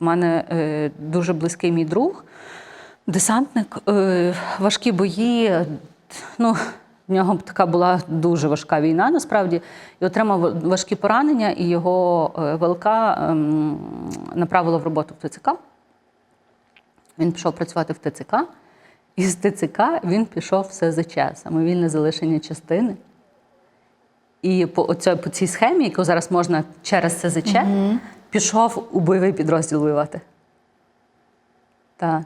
У мене е, дуже близький мій друг, десантник, е, важкі бої. Ну, в нього така була дуже важка війна, насправді, і отримав важкі поранення, і його е, ВЛК ем, направило в роботу в ТЦК. Він пішов працювати в ТЦК, і з ТЦК він пішов в СЗЧ, самовільне залишення частини. І по, оця, по цій схемі, яку зараз можна через СЗЧ, пішов у бойовий підрозділ воювати. Так.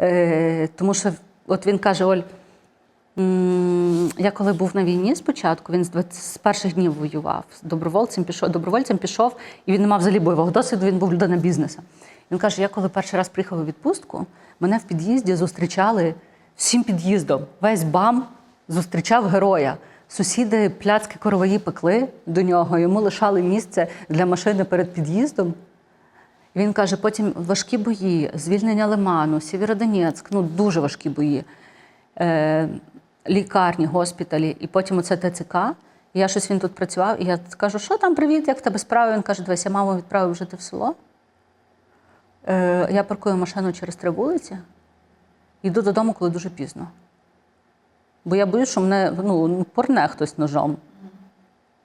Е, тому що от він каже: Оль, я коли був на війні спочатку, він з, 20, з перших днів воював. З добровольцем пішов, добровольцем пішов, і він не мав взагалі бойового досвіду, він був людина бізнесу. Він каже: я коли перший раз приїхав у відпустку, мене в під'їзді зустрічали всім під'їздом. Весь бам зустрічав героя. Сусіди пляцки короваї пекли до нього, йому лишали місце для машини перед під'їздом. Він каже, потім важкі бої, звільнення Лиману, Сєвєродонецьк, ну дуже важкі бої, е, лікарні, госпіталі, і потім оце ТЦК. Я щось він тут працював, і я кажу, що там, привіт, як в тебе справи? Він каже, дивись, я маму відправив жити в село. Е, я паркую машину через три вулиці, йду додому, коли дуже пізно. Бо я боюсь, що мене ну, порне хтось ножом.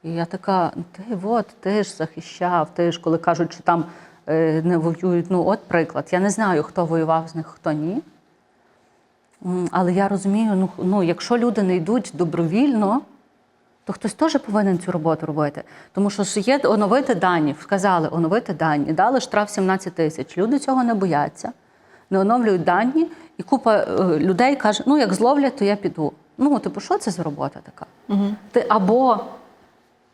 І я така, ти от, ти ж захищав, ти ж, коли кажуть, що там е, не воюють. Ну, от приклад. Я не знаю, хто воював з них, хто ні. Але я розумію, ну, ну якщо люди не йдуть добровільно, то хтось теж повинен цю роботу робити. Тому що є оновити дані, сказали оновити дані, дали штраф 17 тисяч. Люди цього не бояться, не оновлюють дані, і купа е, людей каже: ну як зловлять, то я піду. Ну, типу, що це за робота така? Ти або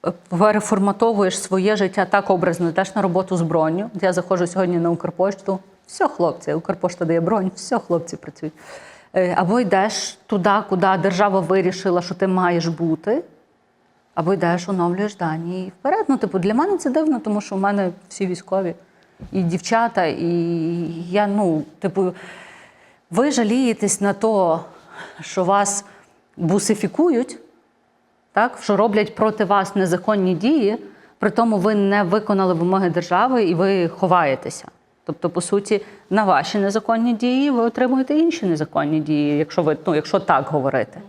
е, переформатовуєш своє життя так образно, йдеш на роботу з броню. Я заходжу сьогодні на Укрпошту, все, хлопці, Укрпошта дає бронь, все, хлопці працюють. Е, Або йдеш туди, куди держава вирішила, що ти маєш бути, або йдеш, оновлюєш дані і вперед. Ну, типу, для мене це дивно, тому що в мене всі військові, і дівчата, і я, ну, типу, ви жалієтесь на те, що вас бусифікують, так, що роблять проти вас незаконні дії, при тому ви не виконали вимоги держави і ви ховаєтеся. Тобто, по суті, на ваші незаконні дії ви отримуєте інші незаконні дії, якщо ви ну, якщо так говорити.